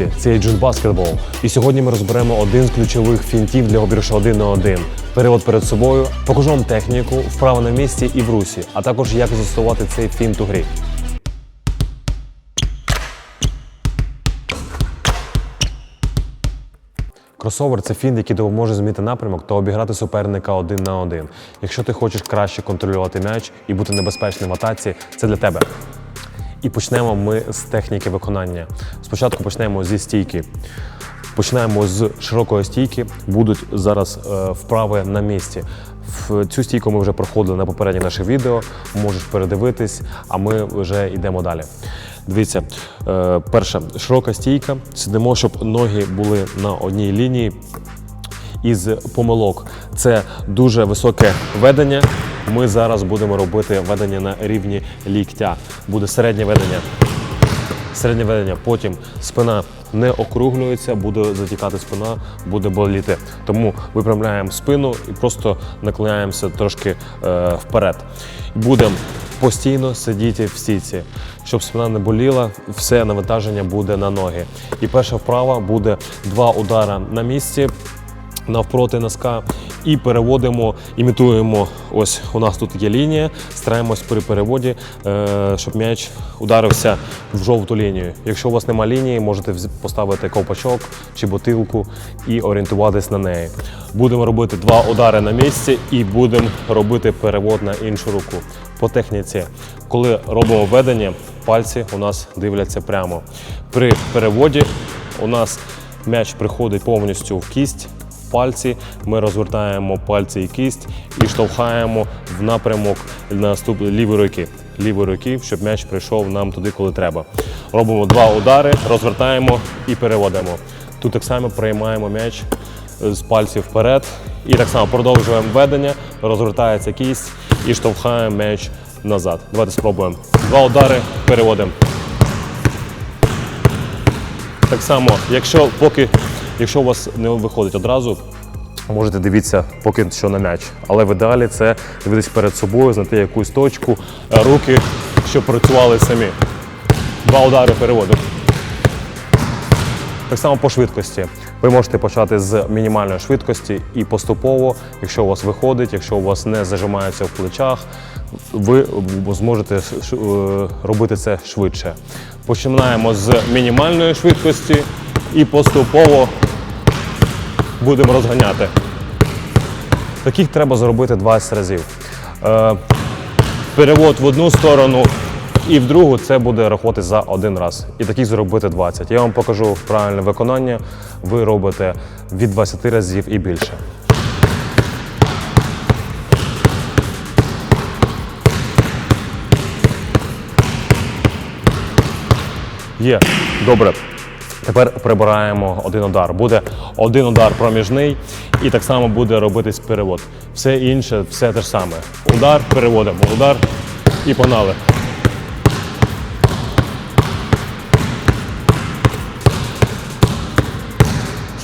Друзі! Це Agent Basketball. І сьогодні ми розберемо один з ключових фінтів для обіршу один на один. Перевод перед собою, покажу вам техніку, вправи на місці і в русі, а також як застосувати цей фінт у грі. Кросовер це фінт, який допоможе змінити напрямок та обіграти суперника один на один. Якщо ти хочеш краще контролювати м'яч і бути небезпечним в атаці, це для тебе. І почнемо ми з техніки виконання. Спочатку почнемо зі стійки. Починаємо з широкої стійки. Будуть зараз е, вправи на місці. В цю стійку ми вже проходили на попередніх наших відео. Можеш передивитись, а ми вже йдемо далі. Дивіться, е, перша широка стійка. Сидимо, щоб ноги були на одній лінії із помилок. Це дуже високе ведення. Ми зараз будемо робити ведення на рівні ліктя. Буде середнє ведення. Середнє ведення. Потім спина не округлюється, буде затікати спина, буде боліти. Тому виправляємо спину і просто наклоняємося трошки е, вперед. Будемо постійно сидіти в стійці, щоб спина не боліла, все навантаження буде на ноги. І перша вправа буде два удара на місці навпроти носка і переводимо, імітуємо. Ось у нас тут є лінія. Стараємось при переводі, е, щоб м'яч ударився в жовту лінію. Якщо у вас нема лінії, можете поставити ковпачок чи бутилку і орієнтуватись на неї. Будемо робити два удари на місці і будемо робити перевод на іншу руку. По техніці, коли робимо ведення, пальці у нас дивляться прямо. При переводі у нас м'яч приходить повністю в кість пальці. Ми розвертаємо пальці і кість і штовхаємо в напрямок наступ лівої руки. Лівої руки, щоб м'яч прийшов нам туди, коли треба. Робимо два удари, розвертаємо і переводимо. Тут так само приймаємо м'яч з пальців вперед. І так само продовжуємо ведення, розвертається кість і штовхаємо м'яч назад. Давайте спробуємо. Два удари, переводимо. Так само, якщо поки, якщо у вас не виходить одразу, можете дивитися поки що на м'яч. Але в ідеалі це дивитись перед собою, знайти якусь точку, е, руки, щоб працювали самі. Два удари переводимо. Так само по швидкості. Ви можете почати з мінімальної швидкості і поступово, якщо у вас виходить, якщо у вас не зажимається в плечах, ви зможете е, робити це швидше. Починаємо з мінімальної швидкості і поступово будемо розганяти. Таких треба зробити 20 разів. Е, перевод в одну сторону і в другу це буде рахувати за один раз. І таких зробити 20. Я вам покажу правильне виконання. Ви робите від 20 разів і більше. Є. Добре. Тепер прибираємо один удар. Буде один удар проміжний, і так само буде робитись перевод. Все інше, все те ж саме. Удар, переводимо, удар і погнали.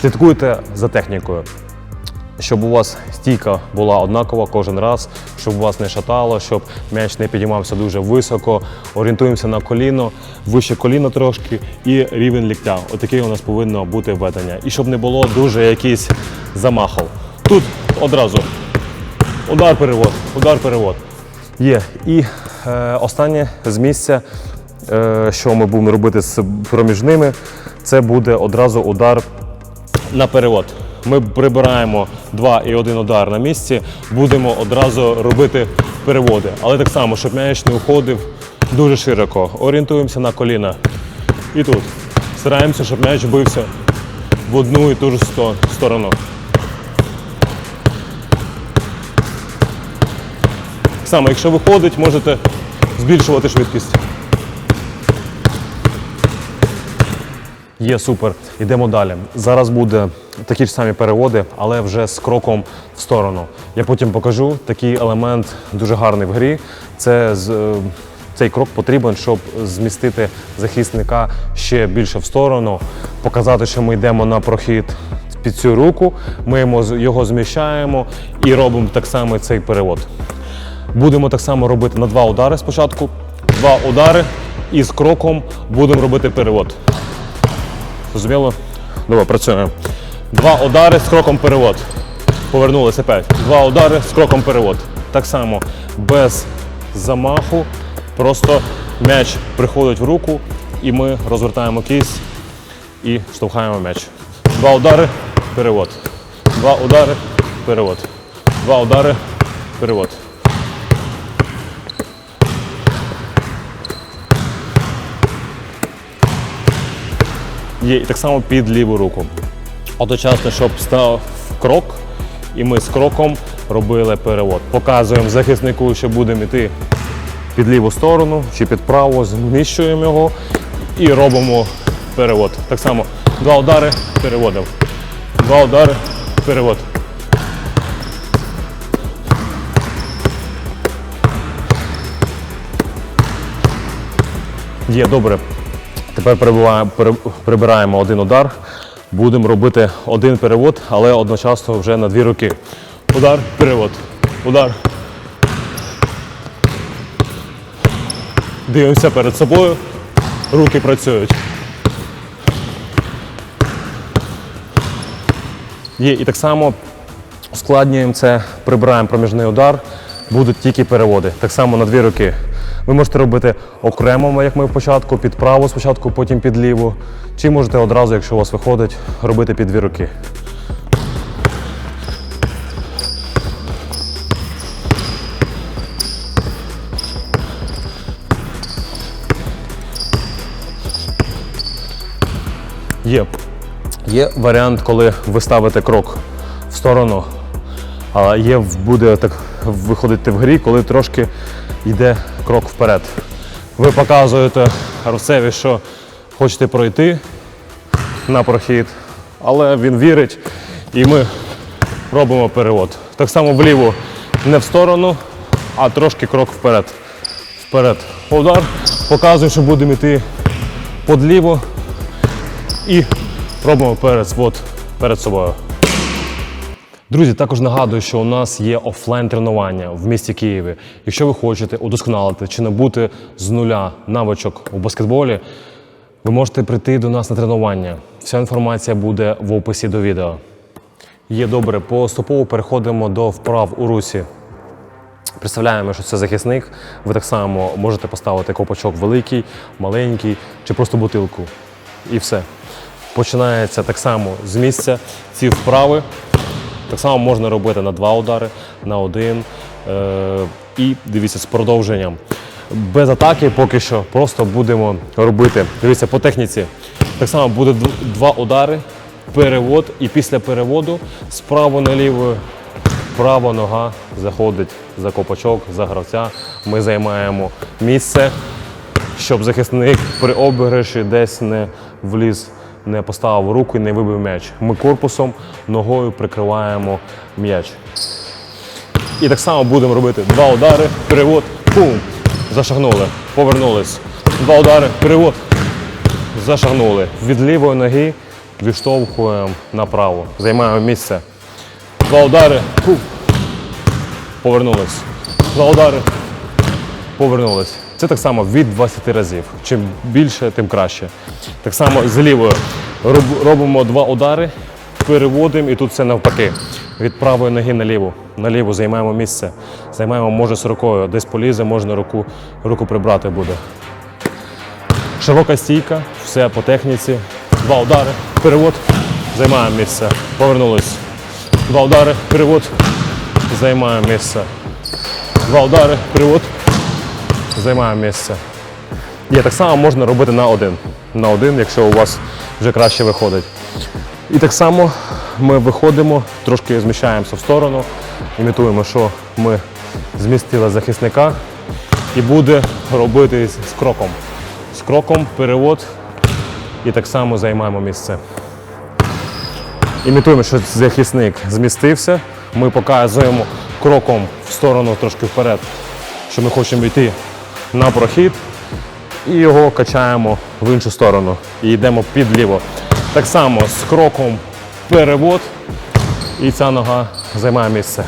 Слідкуйте за технікою, щоб у вас стійка була однакова кожен раз, щоб у вас не шатало, щоб м'яч не підіймався дуже високо. Орієнтуємося на коліно, вище коліно трошки і рівень ліктя. Отакий у нас повинно бути ведення. І щоб не було дуже якийсь замахов. Тут одразу удар перевод, удар перевод. Є. І е, останнє з місця, е, що ми будемо робити з проміжними, це буде одразу удар на перевод. Ми прибираємо два і один удар на місці, будемо одразу робити переводи. Але так само, щоб м'яч не уходив дуже широко. Орієнтуємося на коліна. І тут. Стараємося, щоб м'яч бився в одну і ту ж сторону. Так само, якщо виходить, можете збільшувати швидкість. Є супер. Йдемо далі. Зараз буде такі ж самі переводи, але вже з кроком в сторону. Я потім покажу такий елемент дуже гарний в грі. Це е, цей крок потрібен, щоб змістити захисника ще більше в сторону, показати, що ми йдемо на прохід під цю руку. Ми його зміщаємо і робимо так само цей перевод. Будемо так само робити на два удари спочатку. Два удари і з кроком будемо робити перевод. Зрозуміло? Добре, працюємо. Два удари з кроком перевод. Повернулися опять. Два удари з кроком перевод. Так само, без замаху. Просто м'яч приходить в руку, і ми розвертаємо кість і штовхаємо м'яч. Два удари, перевод. Два удари, перевод. Два удари, перевод. Є і так само під ліву руку. Одночасно, щоб став крок, і ми з кроком робили перевод. Показуємо захиснику, що будемо йти під ліву сторону чи під праву, зміщуємо його і робимо перевод. Так само два удари, переводив. Два удари, перевод. Є добре. Тепер прибираємо один удар. Будемо робити один перевод, але одночасно вже на дві руки. Удар, перевод. Удар. Дивимося перед собою. Руки працюють. Є і так само ускладнюємо це, прибираємо проміжний удар, будуть тільки переводи. Так само на дві руки. Ви можете робити окремо, як ми в початку, під праву спочатку, потім під ліву. Чи можете одразу, якщо у вас виходить, робити під дві руки. Є. Є варіант, коли ви ставите крок в сторону, а є буде так виходити в грі, коли трошки йде крок вперед. Ви показуєте гравцеві, що хочете пройти на прохід, але він вірить і ми робимо перевод. Так само вліво не в сторону, а трошки крок вперед. Вперед. Удар. Показує, що будемо йти подліво і робимо перед, перед собою. Друзі, також нагадую, що у нас є офлайн тренування в місті Києві. Якщо ви хочете удосконалити чи набути з нуля навичок у баскетболі, ви можете прийти до нас на тренування. Вся інформація буде в описі до відео. Є добре, поступово переходимо до вправ у русі. Представляємо, що це захисник. Ви так само можете поставити копачок великий, маленький чи просто бутилку. І все. Починається так само з місця. Ці вправи так само можна робити на два удари, на один. Е- і дивіться, з продовженням. Без атаки поки що просто будемо робити. Дивіться, по техніці. Так само буде два удари, перевод, і після переводу справа наліво Права нога заходить за копачок, за гравця. Ми займаємо місце, щоб захисник при обіграші десь не вліз, не поставив руку і не вибив м'яч. Ми корпусом, ногою прикриваємо м'яч. І так само будемо робити два удари, перевод, пум, зашагнули, повернулись. Два удари, перевод, зашагнули. Від лівої ноги відштовхуємо направо, займаємо місце. Два удари. Фу. Повернулись. Два удари. Повернулись. Це так само від 20 разів. Чим більше, тим краще. Так само з лівою робимо два удари, переводимо і тут все навпаки. Від правої ноги на ліву. Займаємо місце. Займаємо, може, з рукою. Десь полізе, можна руку, руку прибрати буде. Широка стійка, все по техніці. Два удари, перевод, займаємо місце. Повернулись. Два удари, перевод, займаємо місце. Два удари, перевод, займаємо місце. Є, так само можна робити на один. На один, якщо у вас вже краще виходить. І так само ми виходимо, трошки зміщаємося в сторону, імітуємо, що ми змістили захисника і буде робити з кроком. З кроком перевод і так само займаємо місце. Імітуємо, що захисник змістився. Ми показуємо кроком в сторону трошки вперед, що ми хочемо йти на прохід і його качаємо в іншу сторону. І йдемо під ліво. Так само з кроком перевод, і ця нога займає місце.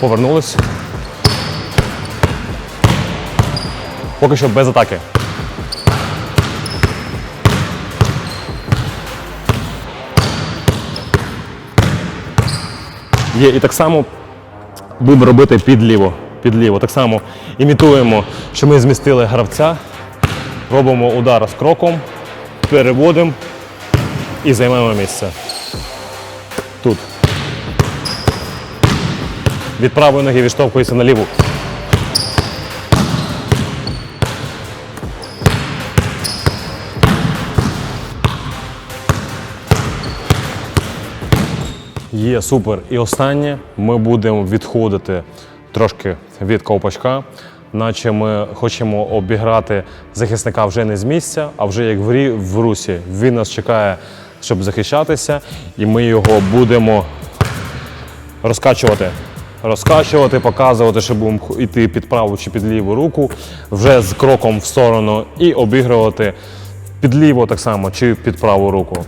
Повернулись. Поки що без атаки. Є і так само будемо робити підліво. Підліво. Так само імітуємо, що ми змістили гравця, робимо удар з кроком, переводимо і займаємо місце. Тут. Від правої ноги відштовхується на ліву. Є супер. І останнє ми будемо відходити трошки від ковпачка, наче ми хочемо обіграти захисника вже не з місця, а вже як в, рі, в русі. Він нас чекає, щоб захищатися, і ми його будемо розкачувати. Розкачувати, показувати, що будемо йти під праву чи під ліву руку, вже з кроком в сторону, і обігрувати під ліву так само, чи під праву руку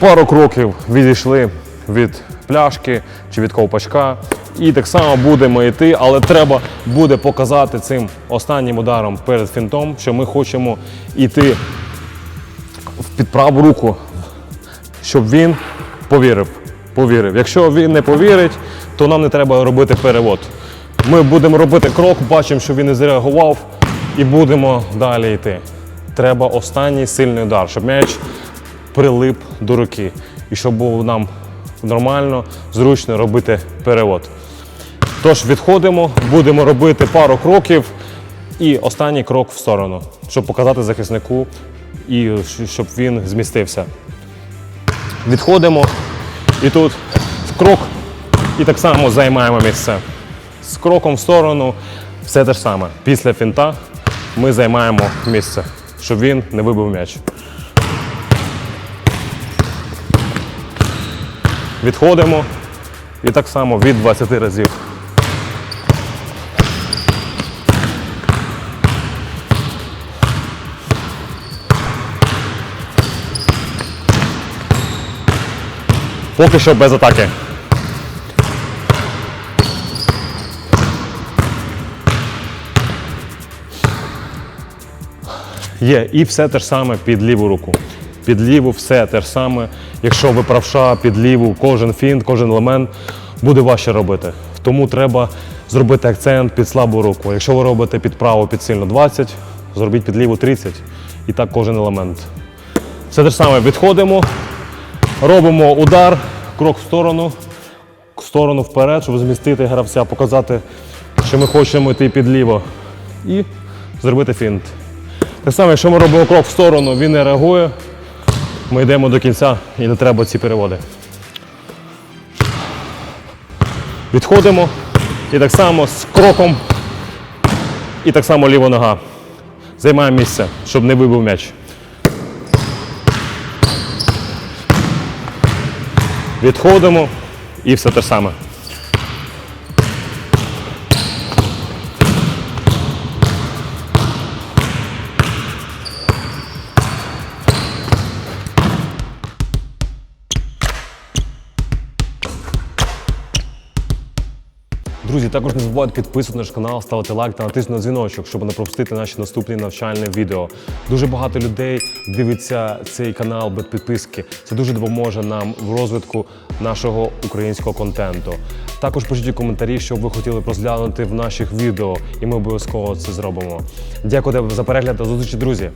пару кроків відійшли від пляшки чи від ковпачка. І так само будемо йти, але треба буде показати цим останнім ударом перед фінтом, що ми хочемо йти під праву руку, щоб він повірив. повірив. Якщо він не повірить, то нам не треба робити перевод. Ми будемо робити крок, бачимо, що він не зреагував, і будемо далі йти. Треба останній сильний удар, щоб м'яч прилип до руки. І щоб було нам нормально, зручно робити перевод. Тож відходимо, будемо робити пару кроків і останній крок в сторону, щоб показати захиснику і щоб він змістився. Відходимо і тут крок, і так само займаємо місце. З кроком в сторону все те ж саме. Після фінта ми займаємо місце, щоб він не вибив м'яч. Відходимо і так само від 20 разів. Поки що без атаки. Є, і все те ж саме під ліву руку. Під ліву все те ж саме. Якщо ви правша під ліву, кожен фінт, кожен елемент буде важче робити. Тому треба зробити акцент під слабу руку. Якщо ви робите під праву під сильно 20, зробіть під ліву 30. І так кожен елемент. Все те ж саме відходимо, робимо удар, крок в сторону, в сторону вперед, щоб змістити гравця, показати, що ми хочемо йти під ліво. І зробити фінт. Так само, якщо ми робимо крок в сторону, він не реагує, ми йдемо до кінця і не треба ці переводи. Відходимо і так само з кроком, і так само ліва нога. Займаємо місце, щоб не вибив м'яч. Відходимо і все те ж саме. Також не забувайте підписувати наш канал, ставити лайк та натиснути на дзвіночок, щоб не пропустити наші наступні навчальні відео. Дуже багато людей дивиться цей канал без підписки. Це дуже допоможе нам в розвитку нашого українського контенту. Також пишіть у коментарі, що ви хотіли розглянути в наших відео, і ми обов'язково це зробимо. Дякую за перегляд та зустрічі, друзі!